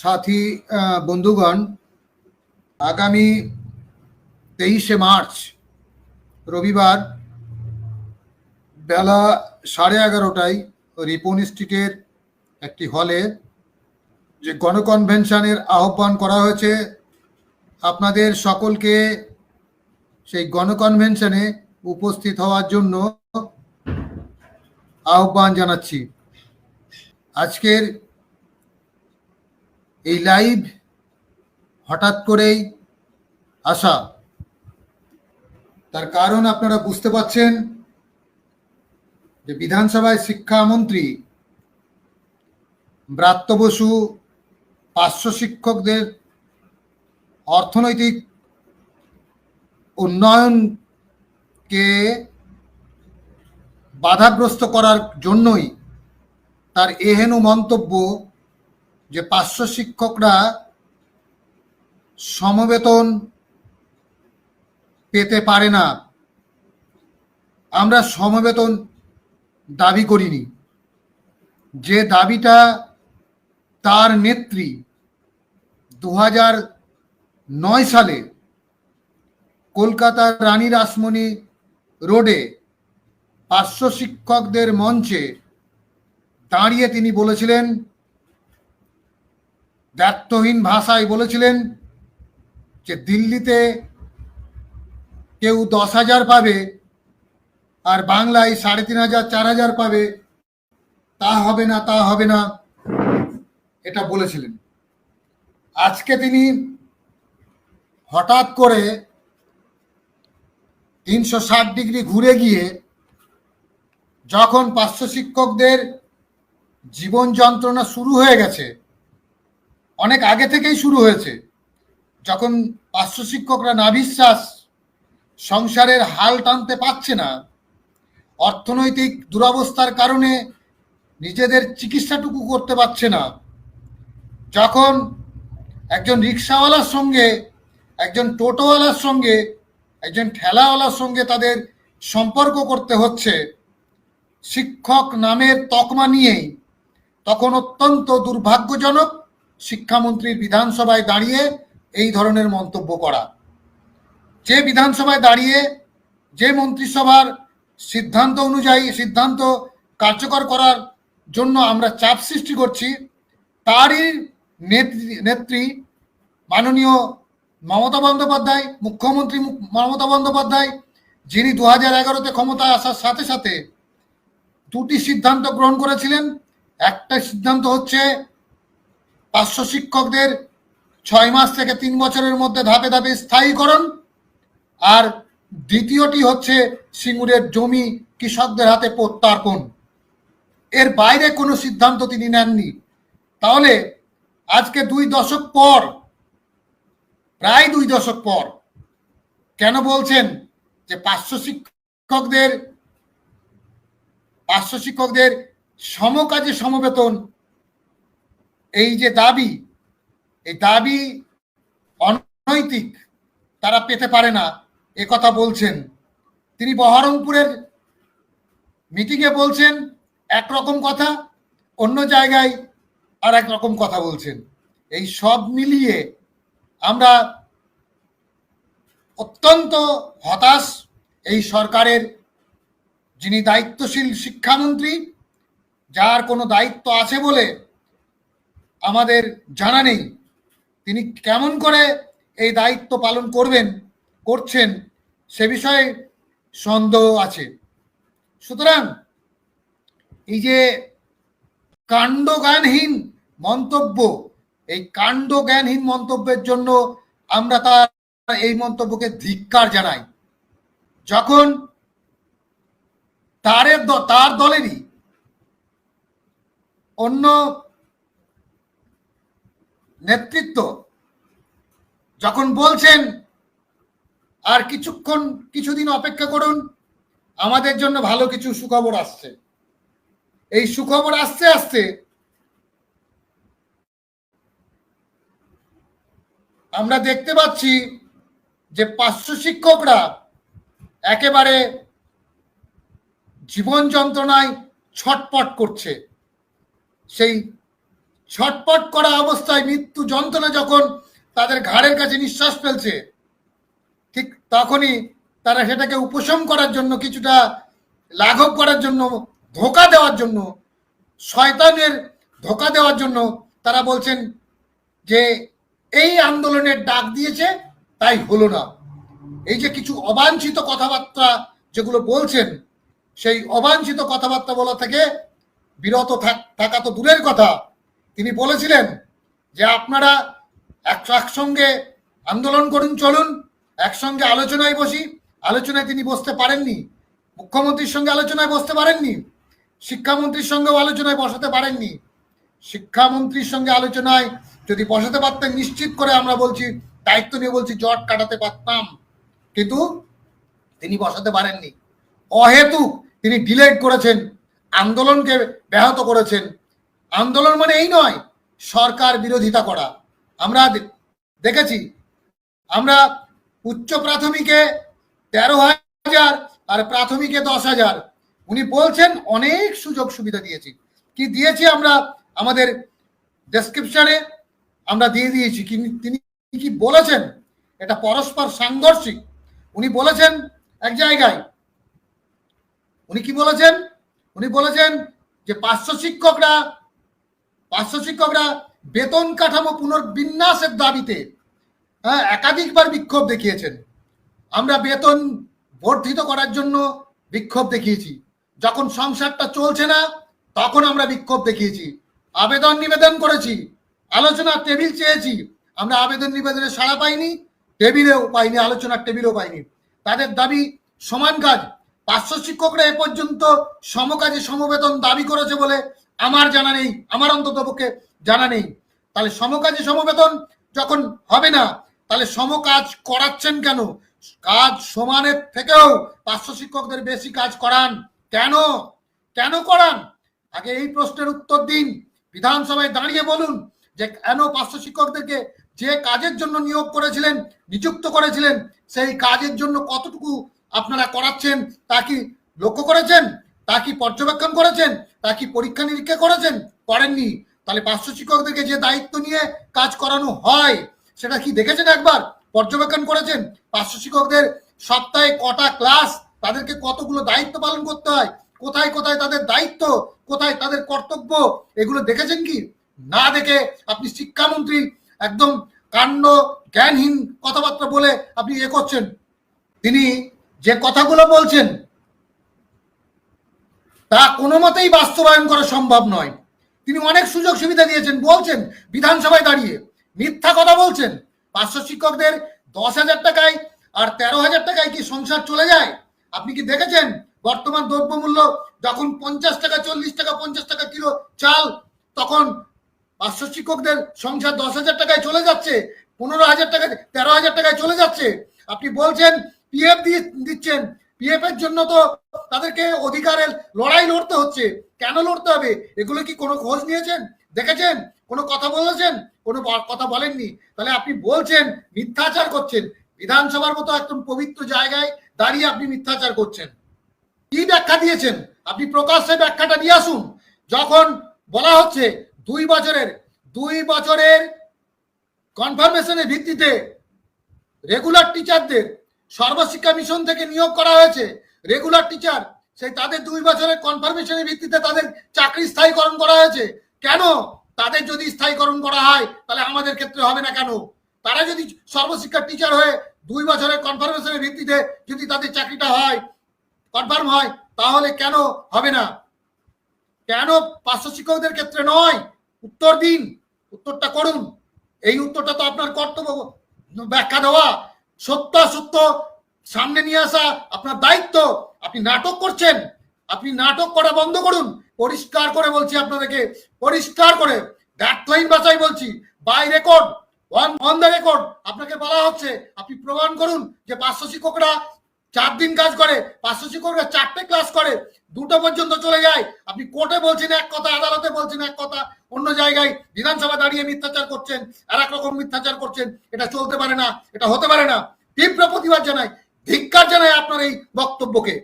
সাথী বন্ধুগণ, আগামী তেইশে মার্চ, রবিবার বেলা সাড়ে এগারোটায় রিপন স্ট্রিটের একটি হলে যে গণকনভেনশনের আহ্বান করা হয়েছে, আপনাদের সকলকে সেই গণকনভেনশনে উপস্থিত হওয়ার জন্য আহ্বান জানাচ্ছি। আজকের এই লাইভ হঠাৎ করেই আসা। তার কারণ আপনারা বুঝতে পাচ্ছেন যে বিধানসভায় শিক্ষামন্ত্রী ব্রাত্য বসু পার্শ্ব শিক্ষকদের অর্থনৈতিক উন্নয়নকে বাধাগ্রস্ত করার জন্যই তার এহেন মন্তব্য যে পার্শ্ব শিক্ষকরা সমবেতন পেতে পারে না, আমরা সমবেতন দাবি করিনি। যে দাবিটা তার নেত্রী দু নয় সালে কলকাতার রানী রাসমণি রোডে পার্শ্ব শিক্ষকদের মঞ্চে দাঁড়িয়ে তিনি বলেছিলেন ব্যর্থহীন ভাষায় বলেছিলেন যে দিল্লিতে কেউ দশ হাজার পাবে আর বাংলায় সাড়ে তিন হাজার, চার হাজার পাবে, তা হবে না, তা হবে না, এটা বলেছিলেন। আজকে তিনি হঠাৎ করে তিনশো ষাট ডিগ্রি ঘুরে গিয়ে যখন পার্শ্ব শিক্ষকদের জীবন যন্ত্রণা শুরু হয়ে গেছে অনেক আগে থেকেই শুরু হয়েছে। যখন পার্শ্ব শিক্ষকরা নাভিশ্বাস সংসারের হাল টানতে পারছে না, অর্থনৈতিক দুরবস্থার কারণে নিজেদের চিকিৎসাটুকু করতে পারছে না, যখন একজন রিক্সাওয়ালার সঙ্গে, একজন টোটোওয়ালার সঙ্গে, একজন ঠেলাওয়ালার সঙ্গে তাদের সম্পর্ক করতে হচ্ছে, শিক্ষক নামের তকমা নিয়েই, তখন অত্যন্ত দুর্ভাগ্যজনক শিক্ষামন্ত্রীর বিধানসভায় দাঁড়িয়ে এই ধরনের মন্তব্য করা। যে বিধানসভায় দাঁড়িয়ে যে মন্ত্রিসভার সিদ্ধান্ত অনুযায়ী সিদ্ধান্ত কার্যকর করার জন্য আমরা চাপ সৃষ্টি করছি, তারই নেত্রী নেত্রী মাননীয় মমতা বন্দ্যোপাধ্যায়, মুখ্যমন্ত্রী মমতা বন্দ্যোপাধ্যায়, যিনি দু হাজার এগারোতে ক্ষমতায় আসার সাথে সাথে দুটি সিদ্ধান্ত গ্রহণ করেছিলেন। একটা সিদ্ধান্ত হচ্ছে পার্শ্ব শিক্ষকদের ছয় মাস থেকে তিন বছরের মধ্যে ধাপে ধাপে স্থায়ীকরণ। আর দ্বিতীয়টি হচ্ছে সিঙ্গুরের জমি কৃষকদের হাতে প্রত্যার্পণ। এর বাইরে কোনো সিদ্ধান্ত তিনি নেননি। তাহলে আজকে দুই দশক পর, প্রায় দুই দশক পর কেন বলছেন যে পার্শ্ব শিক্ষকদের পার্শ্ব শিক্ষকদের সমকাজে সমবেতন এই যে দাবি, এই দাবি অনৈতিক, তারা পেতে পারে না। এ কথা বলছেন। তিনি বহরমপুরের মিটিংয়ে বলছেন, একরকম কথা, অন্য জায়গায় আর এক রকম কথা বলছেন। এই সব মিলিয়ে আমরা অত্যন্ত হতাশ এই সরকারের যিনি দায়িত্বশীল শিক্ষামন্ত্রী, যার কোনো দায়িত্ব আছে বলে আমাদের জানা নেই। তিনি কেমন করে এই দায়িত্ব পালন করবেন, করছেন, সে বিষয়ে সন্দেহ আছে। সুতরাং এই যে কাণ্ডজ্ঞানহীন মন্তব্য, এই কাণ্ডজ্ঞানহীন মন্তব্যের জন্য আমরা তার এই মন্তব্যকে ধিক্কার জানাই। যখন তারের তার দলেরই অন্য নেতৃত্ব। যখন বলছেন, আর কিছুক্ষণ, কিছুদিন অপেক্ষা করুন, আমাদের জন্য ভালো কিছু সুখবর আসছে। এই সুখবর আসতে আসতে আমরা দেখতে পাচ্ছি যে পার্শ্ব শিক্ষকরা একেবারে জীবন যন্ত্রণায় ছটপট করছে। সেই ছটপট করা অবস্থায় মৃত্যু যন্ত্রণা যখন তাদের ঘাড়ের কাছে নিঃশ্বাস ফেলছে, ঠিক তখনই তারা সেটাকে উপশম করার জন্য, কিছুটা লাঘব করার জন্য, ধোকা দেওয়ার জন্য, শয়তানের ধোকা দেওয়ার জন্য তারা বলছেন যে, এই আন্দোলনের ডাক দিয়েছে, তাই হলো না। এই যে কিছু অবাঞ্ছিত কথাবার্তা যেগুলো বলছেন, সেই অবাঞ্ছিত কথাবার্তা বলা থেকে বিরত থাক- তো দূরের কথা। তিনি বলেছিলেন যে আপনারা এক- একসঙ্গে আন্দোলন করুন, চলুন, একসঙ্গে আলোচনায় বসি। আলোচনায় তিনি বসতে পারেননি। মুখ্যমন্ত্রীর সঙ্গে আলোচনায় বসতে পারেননি। শিক্ষামন্ত্রীর সঙ্গেও আলোচনায় বসাতে পারেননি। শিক্ষামন্ত্রীর সঙ্গে আলোচনায় যদি বসাতে পারতেন, নিশ্চিত করে আমরা বলছি, দায়িত্ব নিয়ে বলছি, জট কাটাতে পারতাম। কিন্তু তিনি বসাতে পারেননি। অহেতুক তিনি ডিলেট করেছেন, আন্দোলনকে ব্যাহত করেছেন। আন্দোলন মানে এই নয়, সরকার বিরোধিতা করা। আমরা দেখেছি, আমরা উচ্চ প্রাথমিকে তেরো হাজার আর প্রাথমিকে দশ হাজার। উনি বলছেন অনেক সুযোগ সুবিধা দিয়েছি। কি দিয়েছি আমরা আমাদের ডেসক্রিপশনে আমরা দিয়ে দিয়েছি। কি- তিনি কি বলেছেন? এটা পরস্পর সাংঘর্ষিক। উনি বলেছেন এক জায়গায়, উনি কি বলেছেন? উনি বলেছেন যে পার্শ্ব শিক্ষকরা পার্শ্ব শিক্ষকরা বেতন কাঠামো পুনর্বিন্যাসের দাবিতে হ্যাঁ একাধিকবার বিক্ষোভ দেখিয়েছেন। আমরা বেতন বর্ধিত করার জন্য বিক্ষোভ দেখিয়েছি। যখন সংসারটা চলছে না, তখন আমরা বিক্ষোভ দেখিয়েছি। আবেদন নিবেদন করেছি আলোচনার টেবিল চেয়েছি। আমরা আবেদন নিবেদনে সাড়া পাইনি, টেবিলেও পাইনি, আলোচনার টেবিলও পাইনি। তাদের দাবি সমান কাজ। পার্শ্ব শিক্ষকরা এ পর্যন্ত সমকাজে সমবেতন দাবি করেছে বলে আমার জানা নেই, আমার অন্তত পক্ষে জানা নেই। তাহলে সমকাজে সমবেতন যখন হবে না, তাহলে সমকাজ করাচ্ছেন কেন? কাজ সমানের থেকেও পার্শ্ব শিক্ষকদের বেশি কাজ করান। কেন? কেন করান? আগে এই প্রশ্নের উত্তর দিন। বিধানসভায় দাঁড়িয়ে বলুন যে কেন পার্শ্ব শিক্ষকদেরকে যে কাজের জন্য নিয়োগ করেছিলেন, নিযুক্ত করেছিলেন, সেই কাজের জন্য কতটুকু আপনারা করাচ্ছেন তা কি লক্ষ্য করেছেন? তা কি পর্যবেক্ষণ করেছেন? তা কি পরীক্ষা নিরীক্ষা করেছেন? করেননি। তাহলে পার্শ্ব শিক্ষকদেরকে যে দায়িত্ব নিয়ে কাজ করানো হয়, সেটা কি দেখেছেন একবার? পর্যবেক্ষণ করেছেন? পার্শ্ব শিক্ষকদের সপ্তাহে কটা ক্লাস? তাদেরকে কতগুলো দায়িত্ব পালন করতে হয়? কোথায় কোথায় তাদের দায়িত্ব? কোথায় তাদের কর্তব্য? এগুলো দেখেছেন কি? না দেখে আপনি শিক্ষামন্ত্রী একদম কাণ্ড, জ্ঞানহীন কথাবার্তা বলে আপনি এ করছেন। তিনি যে কথাগুলো বলছেন তা কোনো মতেই বাস্তবায়ন করা সম্ভব নয়। তিনি অনেক সুযোগ সুবিধা দিয়েছেন। বলছেন, বিধানসভায় দাঁড়িয়ে। মিথ্যা কথা বলছেন। পার্শ্ব শিক্ষকদের দশ হাজার টাকায় আর তেরো হাজার টাকায় কি সংসার চলে যায়? আপনি কি দেখেছেন? বর্তমান দ্রব্যমূল্য যখন পঞ্চাশ টাকা, চল্লিশ টাকা, পঞ্চাশ টাকা কিলো চাল, তখন পার্শ্ব শিক্ষকদের সংসার দশ হাজার টাকায় চলে যাচ্ছে, পনেরো হাজার টাকা, তেরো হাজার টাকায় চলে যাচ্ছে। আপনি বলছেন পিএফ দিচ্ছেন। পিএফ এর জন্য তো তাদেরকে অধিকারের লড়াই লড়তে হচ্ছে। কেন লড়তে হবে? এগুলো কি কোনো খোঁজ নিয়েছেন? দেখেছেন? কোনো কথা বলেছেন? কোনো কথা বলেননি? তাহলে আপনি বলছেন, মিথ্যাচার করছেন। বিধানসভার মতো একদম পবিত্র জায়গায় দাঁড়িয়ে আপনি মিথ্যাচার করছেন। কি ব্যাখ্যা দিয়েছেন? আপনি প্রকাশ্যে ব্যাখ্যাটা নিয়ে আসুন। যখন বলা হচ্ছে দুই বছরের দুই বছরের কনফার্মেশনের ভিত্তিতে রেগুলার টিচারদের সর্বশিক্ষা মিশন থেকে নিয়োগ করা হয়েছে। রেগুলার টিচার সেই তাদের দুই বছরের কনফার্মেশনের ভিত্তিতে তাদের চাকরি স্থায়ীকরণ করা হয়েছে। কেন? তাদের যদি স্থায়ীকরণ করা হয়, তাহলে আমাদের ক্ষেত্রে হবে না কেন? তারা যদি সর্বশিক্ষা টিচার হয়ে দুই বছরের কনফার্মেশনের ভিত্তিতে যদি তাদের চাকরিটা হয় কনফার্ম হয়, তাহলে কেন হবে না? কেন পার্শ্ব শিক্ষকদের ক্ষেত্রে নয়? উত্তর দিন, উত্তরটা করুন। এই উত্তরটা তো আপনার কর্তব্য, ব্যাখ্যা দেওয়া। সত্য সত্য সামনে নিয়ে আসা আপনার দায়িত্ব। আপনি নাটক করছেন। আপনি নাটক করা বন্ধ করুন। পরিষ্কার করে বলছি আপনাদেরকে। পরিষ্কার করে। ব্যর্থহীন ভাষায় বলছি। By record on on the record আপনাকে বলা হচ্ছে। আপনি প্রমাণ করুন যে পার্শ্ব শিক্ষকরা চার দিন কাজ করে পাঁচশো শিক্ষকরা চারটে ক্লাস করে, দুটো পর্যন্ত চলে যায়। আপনি কোর্টে বলছেন এক কথা, আদালতে বলছেন এক কথা, অন্য জায়গায় বিধানসভা দাঁড়িয়ে মিথ্যাচার করছেন, আর রকম মিথ্যাচার করছেন, এটা চলতে পারে না, এটা হতে পারে না। তীব্র প্রতিবাদ জানায় ধিক্কার জানায় আপনার এই বক্তব্যকে।